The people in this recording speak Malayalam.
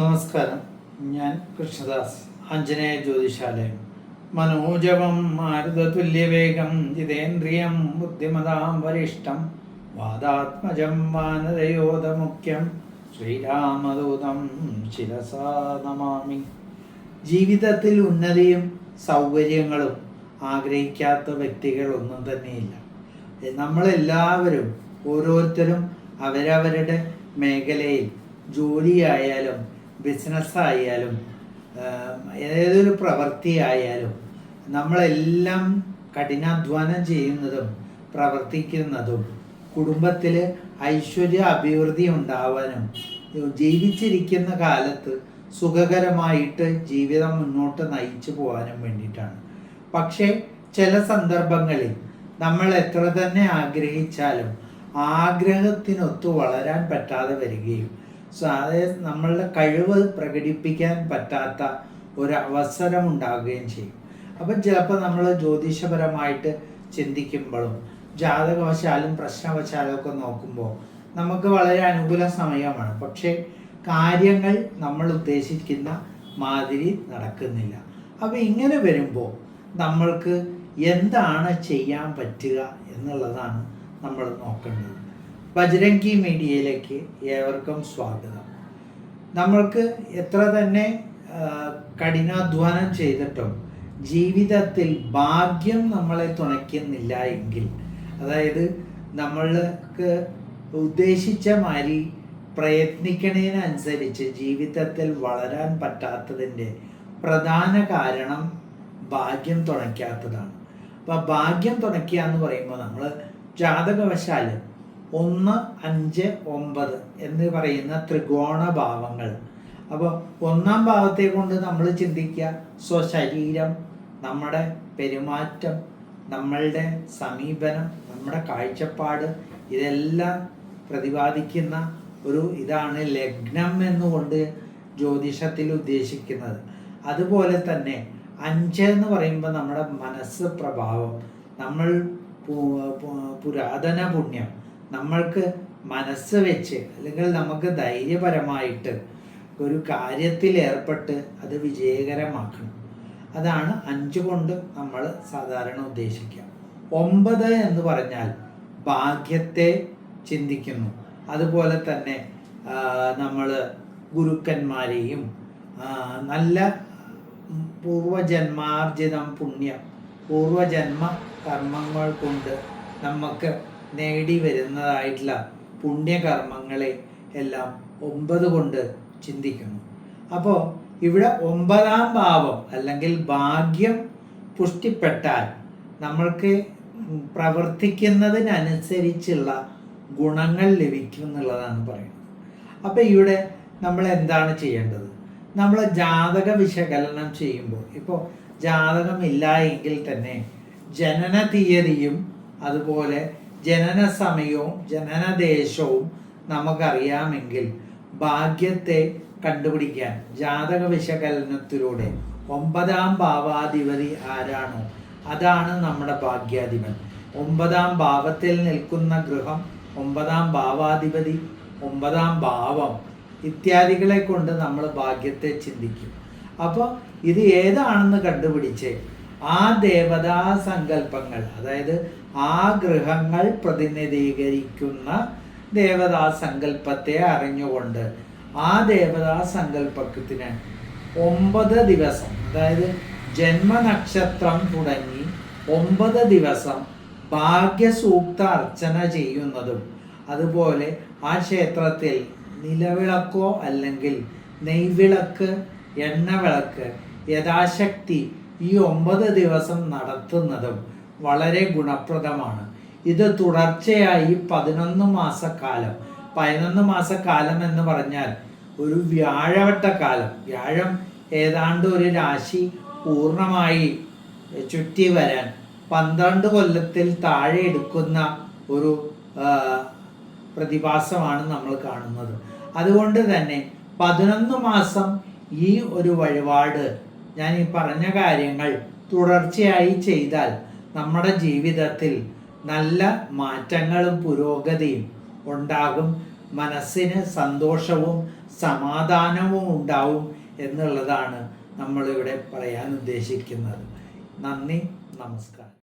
നമസ്കാരം. ഞാൻ കൃഷ്ണദാസ് ആഞ്ജനേയ ജ്യോതിശാലയം. മനോജവം മാരുതതുല്യവേഗം ജിതേന്ദ്രിയം ബുദ്ധിമതാം വരിഷ്ടം വാദാത്മജം വാനരയോധമുഖ്യം ശ്രീരാമദൂതം ശിരസാ നമാമി. ജീവിതത്തിൽ ഉന്നതിയും സൗകര്യങ്ങളും ആഗ്രഹിക്കാത്ത വ്യക്തികളൊന്നും തന്നെയില്ല. നമ്മളെല്ലാവരും ഓരോരുത്തരും അവരവരുടെ മേഖലയിൽ ജോലിയായാലും ബിസിനസ്സായാലും ഏതൊരു പ്രവൃത്തി ആയാലും നമ്മളെല്ലാം കഠിനാധ്വാനം ചെയ്യുന്നതും പ്രവർത്തിക്കുന്നതും കുടുംബത്തിൽ ഐശ്വര്യ അഭിവൃദ്ധി ഉണ്ടാവാനും ജീവിച്ചിരിക്കുന്ന കാലത്ത് സുഖകരമായിട്ട് ജീവിതം മുന്നോട്ട് നയിച്ചു പോകാനും വേണ്ടിയിട്ടാണ്. പക്ഷേ ചില സന്ദർഭങ്ങളിൽ നമ്മൾ എത്ര തന്നെ ആഗ്രഹിച്ചാലും ആഗ്രഹത്തിനൊത്ത് വളരാൻ പറ്റാതെ വരികയും സോ അതായത് നമ്മളുടെ കഴിവ് പ്രകടിപ്പിക്കാൻ പറ്റാത്ത ഒരു അവസരം ഉണ്ടാവുകയും ചെയ്യും. അപ്പം ചിലപ്പോൾ നമ്മൾ ജ്യോതിഷപരമായിട്ട് ചിന്തിക്കുമ്പോഴും ജാതകവശാലും പ്രശ്നവശാലും ഒക്കെ നോക്കുമ്പോൾ നമുക്ക് വളരെ അനുകൂല സമയമാണ്. പക്ഷേ കാര്യങ്ങൾ നമ്മൾ ഉദ്ദേശിക്കുന്ന മാതിരി നടക്കുന്നില്ല. അപ്പോൾ ഇങ്ങനെ വരുമ്പോൾ നമ്മൾക്ക് എന്താണ് ചെയ്യാൻ പറ്റുക എന്നുള്ളതാണ് നമ്മൾ നോക്കേണ്ടത്. ബജരംഗി മീഡിയയിലേക്ക് ഏവർക്കും സ്വാഗതം. നമ്മൾക്ക് എത്ര തന്നെ കഠിനാധ്വാനം ചെയ്തിട്ടും ജീവിതത്തിൽ ഭാഗ്യം നമ്മളെ തുണയ്ക്കുന്നില്ല എങ്കിൽ അതായത് നമ്മൾക്ക് ഉദ്ദേശിച്ച മാതിരി പ്രയത്നിക്കണതിനനുസരിച്ച് ജീവിതത്തിൽ വളരാൻ പറ്റാത്തതിന്റെ പ്രധാന കാരണം ഭാഗ്യം തുണയ്ക്കാത്തതാണ്. അപ്പോൾ ഭാഗ്യം തുണയ്ക്കുക എന്ന് പറയുമ്പോൾ നമ്മൾ ജാതകവശാൽ ഒന്ന് അഞ്ച് ഒമ്പത് എന്ന് പറയുന്ന ത്രികോണ ഭാവങ്ങൾ. അപ്പോൾ ഒന്നാം ഭാവത്തെ കൊണ്ട് നമ്മൾ ചിന്തിക്കുക. സ്വശരീരം നമ്മുടെ പെരുമാറ്റം നമ്മളുടെ സമീപനം നമ്മുടെ കാഴ്ചപ്പാട് ഇതെല്ലാം പ്രതിപാദിക്കുന്ന ഒരു ഇതാണ് ലഗ്നം എന്നുകൊണ്ട് ജ്യോതിഷത്തിൽ ഉദ്ദേശിക്കുന്നത്. അതുപോലെ തന്നെ അഞ്ച് എന്ന് പറയുമ്പോൾ നമ്മുടെ മനസ്സ് പ്രഭാവം നമ്മൾ പുരാതന പുണ്യം നമ്മൾക്ക് മനസ്സ് വെച്ച് അല്ലെങ്കിൽ നമുക്ക് ധൈര്യപരമായിട്ട് ഒരു കാര്യത്തിൽ ഏർപ്പെട്ട് അത് വിജയകരമാക്കണം. അതാണ് അഞ്ച് കൊണ്ട് നമ്മൾ സാധാരണ ഉദ്ദേശിക്കുക. ഒമ്പത് എന്ന് പറഞ്ഞാൽ ഭാഗ്യത്തെ ചിന്തിക്കുന്നു. അതുപോലെ തന്നെ നമ്മൾ ഗുരുക്കന്മാരെയും നല്ല പൂർവജന്മാർജിതം പുണ്യം പൂർവജന്മ കർമ്മങ്ങൾ കൊണ്ട് നമുക്ക് നേടി വരുന്നതായിട്ടുള്ള പുണ്യകർമ്മങ്ങളെ എല്ലാം ഒമ്പത് കൊണ്ട് ചിന്തിക്കുന്നു. അപ്പോൾ ഇവിടെ ഒമ്പതാം ഭാവം അല്ലെങ്കിൽ ഭാഗ്യം പുഷ്ടിപ്പെട്ടാൽ നമ്മൾക്ക് പ്രവർത്തിക്കുന്നതിനനുസരിച്ചുള്ള ഗുണങ്ങൾ ലഭിക്കും എന്നുള്ളതാണ് പറയുന്നത്. അപ്പോൾ ഇവിടെ നമ്മൾ എന്താണ് ചെയ്യേണ്ടത്? നമ്മൾ ജാതക വിശകലനം ചെയ്യുമ്പോൾ ഇപ്പോൾ ജാതകമില്ല എങ്കിൽ തന്നെ ജനന തീയതിയും അതുപോലെ ജനന സമയവും ജനനദേശവും നമുക്കറിയാമെങ്കിൽ ഭാഗ്യത്തെ കണ്ടുപിടിക്കാൻ ജാതക വിശകലനത്തിലൂടെ ഒമ്പതാം ഭാവാധിപതി ആരാണോ അതാണ് നമ്മുടെ ഭാഗ്യാധിപൻ. ഒമ്പതാം ഭാവത്തിൽ നിൽക്കുന്ന ഗൃഹം ഒമ്പതാം ഭാവാധിപതി ഒമ്പതാം ഭാവം ഇത്യാദികളെ കൊണ്ട് നമ്മൾ ഭാഗ്യത്തെ ചിന്തിക്കും. അപ്പോൾ ഇത് ഏതാണെന്ന് കണ്ടുപിടിച്ച് ആ ദേവതാ സങ്കല്പങ്ങൾ അതായത് ആ ഗൃഹങ്ങൾ പ്രതിനിധീകരിക്കുന്ന ദേവതാ സങ്കല്പത്തെ അറിഞ്ഞുകൊണ്ട് ആ ദേവതാ സങ്കല്പത്തിന് ഒമ്പത് ദിവസം അതായത് ജന്മനക്ഷത്രം തുടങ്ങി ഒമ്പത് ദിവസം ഭാഗ്യസൂക്ത അർച്ചന ചെയ്യുന്നതും അതുപോലെ ആ ക്ഷേത്രത്തിൽ നിലവിളക്കോ അല്ലെങ്കിൽ നെയ്വിളക്ക് എണ്ണവിളക്ക് യഥാശക്തി ഈ ഒമ്പത് ദിവസം നടത്തുന്നതും വളരെ ഗുണപ്രദമാണ്. ഇത് തുടർച്ചയായി പതിനൊന്ന് മാസക്കാലം. പതിനൊന്ന് മാസക്കാലം എന്ന് പറഞ്ഞാൽ ഒരു വ്യാഴവട്ടക്കാലം. വ്യാഴം ഏതാണ്ട് ഒരു രാശി പൂർണമായി ചുറ്റി വരാൻ പന്ത്രണ്ട് കൊല്ലത്തിൽ താഴെ എടുക്കുന്ന ഒരു പ്രതിഭാസമാണ് നമ്മൾ കാണുന്നത്. അതുകൊണ്ട് തന്നെ പതിനൊന്ന് മാസം ഈ ഒരു വഴിപാട് ഞാൻ ഈ പറഞ്ഞ കാര്യങ്ങൾ തുടർച്ചയായി ചെയ്താൽ നമ്മുടെ ജീവിതത്തിൽ നല്ല മാറ്റങ്ങളും പുരോഗതിയും ഉണ്ടാകും. മനസ്സിന് സന്തോഷവും സമാധാനവും ഉണ്ടാവും എന്നുള്ളതാണ് നമ്മളിവിടെ പറയാൻ ഉദ്ദേശിക്കുന്നത്. നന്ദി നമസ്കാരം.